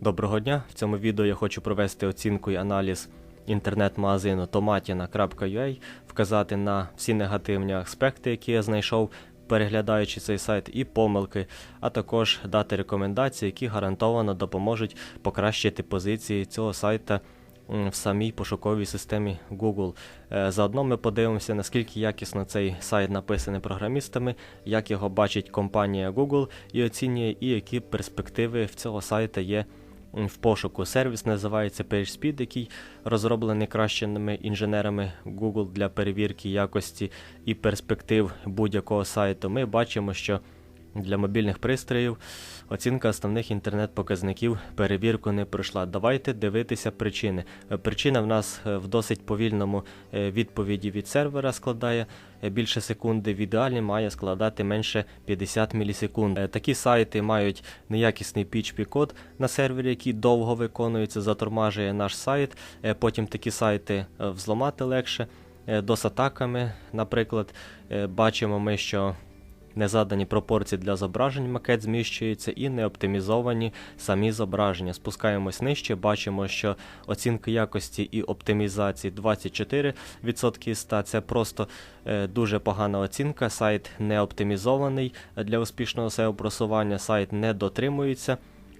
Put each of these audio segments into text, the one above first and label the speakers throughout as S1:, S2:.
S1: Доброго дня! В цьому відео я хочу провести оцінку і аналіз інтернет-магазину tomatina.ua, вказати на всі негативні аспекти, які я знайшов, переглядаючи цей сайт, і помилки, а також дати рекомендації, які гарантовано допоможуть покращити позиції цього сайта в самій пошуковій системі Google. Е, Заодно ми подивимося, наскільки якісно цей сайт написаний програмістами, як його бачить компанія Google і оцінює, і які перспективи в цього сайта є в пошуку. Сервіс називається PageSpeed, який розроблений кращими інженерами Google для перевірки якості і перспектив будь-якого сайту. Ми бачимо, що для мобільних пристроїв оцінка основних інтернет-показників перевірку не пройшла. Давайте дивитися причини. Е, Причина в нас е, в досить повільному е, відповіді від сервера складає більше секунди. В ідеалі має складати менше 50 мілісекунд. Такі сайти мають неякісний PHP-код на сервері, який довго виконується, затормажує наш сайт. Потім такі сайти взломати легше. DOS-атаками, наприклад, бачимо ми, що не задані пропорції для зображень, макет зміщується і не оптимізовані самі зображення. Спускаємось нижче, бачимо, що оцінка якості і оптимізації 24% із 100. Це просто е, дуже погана оцінка. Сайт не оптимізований для успішного SEO просування, сайт не дотримується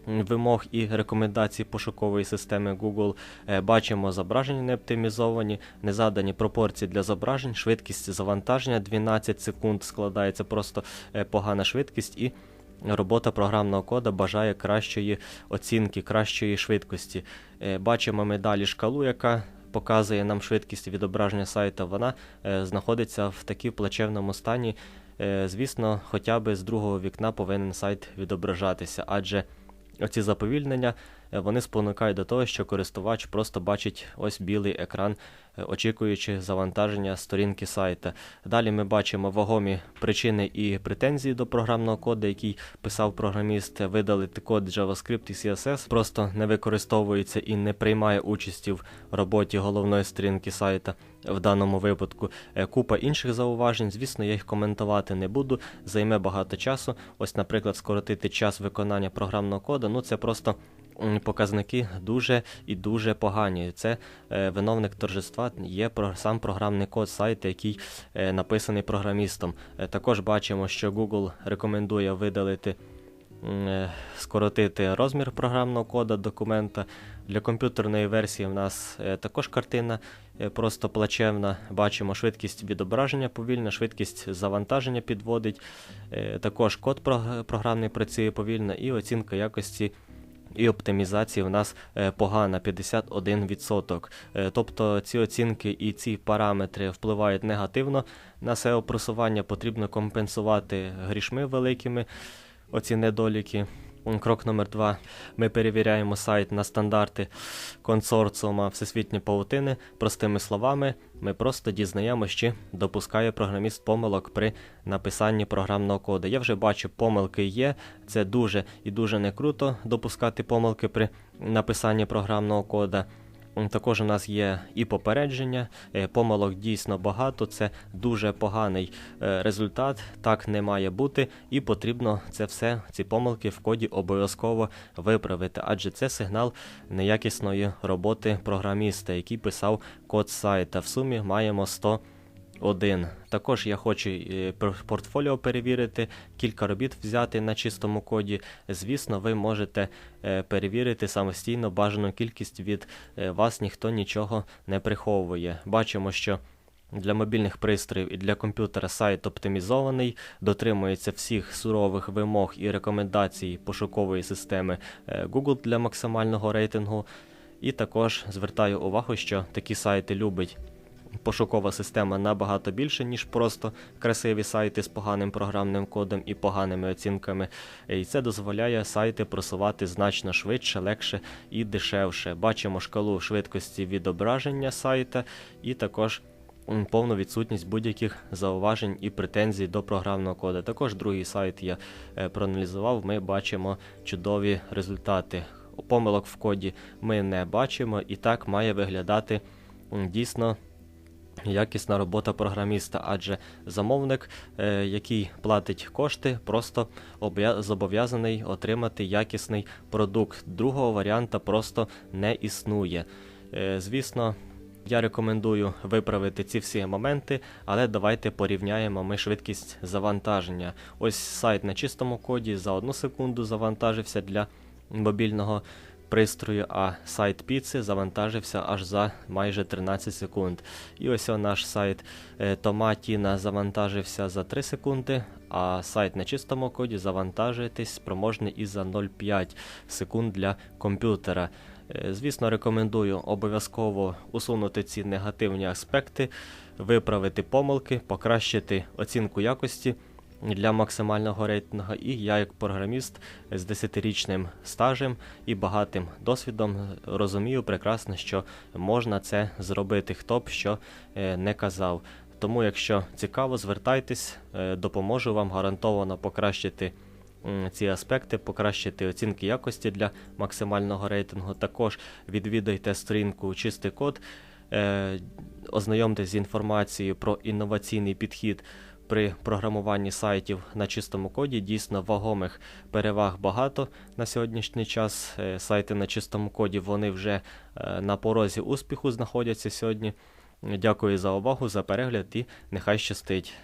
S1: вимог і рекомендацій пошукової системи Google. Е, Бачимо зображення не оптимізовані, не задані пропорції для зображень, швидкість завантаження 12 секунд складається просто е, погана швидкість і. Робота програмного кода бажає кращої оцінки, кращої швидкості. Е, Бачимо ми далі шкалу, яка показує нам швидкість відображення сайту. Вона знаходиться в такій плачевному стані. Звісно, хоча б з другого вікна повинен сайт відображатися, адже оці заповільнення вони спонукають до того, що користувач просто бачить ось білий екран, е, очікуючи завантаження сторінки сайта. Далі ми бачимо вагомі причини і претензії до програмного коду, який писав програміст, видалити код JavaScript і CSS, просто не використовується і не приймає участі в роботі головної сторінки сайта. В даному випадку Е, купа інших зауважень. Звісно, я їх коментувати не буду. Займе багато часу. Ось, наприклад, скоротити час виконання програмного коду. Ну це просто показники дуже і дуже погані. Це е, виновник торжества є про сам програмний код сайту, який е, написаний програмістом. Е, також бачимо, що Google рекомендує видалити. Скоротити розмір програмного кода документа. Для комп'ютерної версії в нас також картина просто плачевна. Бачимо швидкість відображення повільна, швидкість завантаження підводить. Також код програмний працює повільно, і оцінка якості і оптимізації в нас е, погана 51%. Е, Тобто ці оцінки і ці параметри впливають негативно на SEO просування. Потрібно компенсувати грішми великими оці недоліки. Крок номер два. Ми перевіряємо сайт на стандарти консорціума Всесвітньої павутини. Простими словами, ми просто дізнаємося, чи допускає програміст помилок при написанні програмного коду. Я вже бачу, помилки є. Це дуже і дуже не круто допускати помилки при написанні програмного кода. Також у нас є і попередження, е, помилок дійсно багато, це дуже поганий е, результат, так не має бути, і потрібно це все, ці помилки в коді обов'язково виправити, адже це сигнал неякісної роботи програміста, який писав код сайта. В сумі маємо 100 один. Також я хочу е, портфоліо перевірити, кілька робіт взяти на чистому коді. Звісно, ви можете е, перевірити самостійно бажану кількість від е, вас ніхто нічого не приховує. Бачимо, що для мобільних пристроїв і для комп'ютера сайт оптимізований, дотримується всіх сурових вимог і рекомендацій пошукової системи Google для максимального рейтингу. І також звертаю увагу, що такі сайти любить пошукова система набагато більше, ніж просто красиві сайти з поганим програмним кодом і поганими оцінками. І це дозволяє сайти просувати значно швидше, легше і дешевше. Бачимо шкалу швидкості відображення сайта і також. Повну відсутність будь-яких зауважень і претензій до програмного коду. Також другий сайт я е, проаналізував. Ми бачимо чудові результати. Помилок в коді ми не бачимо, і так має виглядати дійсно якісна робота програміста, адже замовник, е, який платить кошти, просто зобов'язаний отримати якісний продукт. Другого варіанта просто не існує. Е, Звісно, я рекомендую виправити ці всі моменти, але давайте порівняємо ми швидкість завантаження. Ось сайт на чистому коді за одну секунду завантажився для мобільного пристрою, а сайт піци завантажився аж за майже 13 секунд. І ось наш сайт е, Томатіна завантажився за 3 секунди, а сайт на чистому коді завантажитись спроможний і за 0,5 секунд для комп'ютера. Е, Звісно, рекомендую обов'язково усунути ці негативні аспекти, виправити помилки, покращити оцінку якості для максимального рейтингу. І я, як програміст з 10-річним стажем і багатим досвідом, розумію прекрасно, що можна це зробити, хто б що е, не казав. Тому, якщо цікаво, звертайтесь, е, допоможу вам гарантовано покращити ці аспекти, покращити оцінки якості для максимального рейтингу. Також відвідайте сторінку Чистий код, е, ознайомтесь з інформацією про інноваційний підхід при програмуванні сайтів на чистому коді. Дійсно вагомих переваг багато на сьогоднішній час. Е, Сайти на чистому коді вони вже е, на порозі успіху знаходяться сьогодні. Дякую за увагу, за перегляд і нехай щастить.